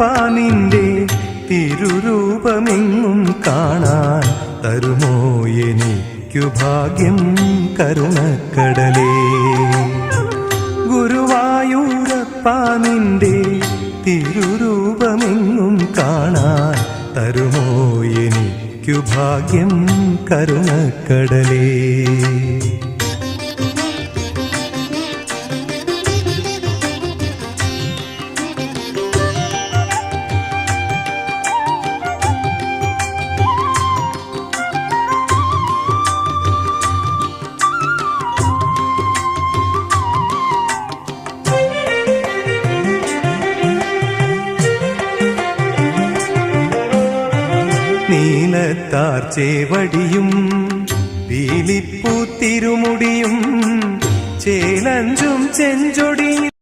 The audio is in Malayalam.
നിന്റെ തിരുരൂപമെങ്ങും കാണാൻ തരുമോ എനിക്കു ഭാഗ്യം കരുണക്കടലേ? ഗുരുവായൂരപ്പ നിന്റെ തിരുരൂപമെങ്ങും കാണാൻ തരുമോ എനിക്കു ഭാഗ്യം കരുണക്കടലേ? നീലത്താർ ചേവടിയും വീലിപ്പൂ തിരുമുടിയും ചേലഞ്ചും ചെഞ്ചൊടിയും.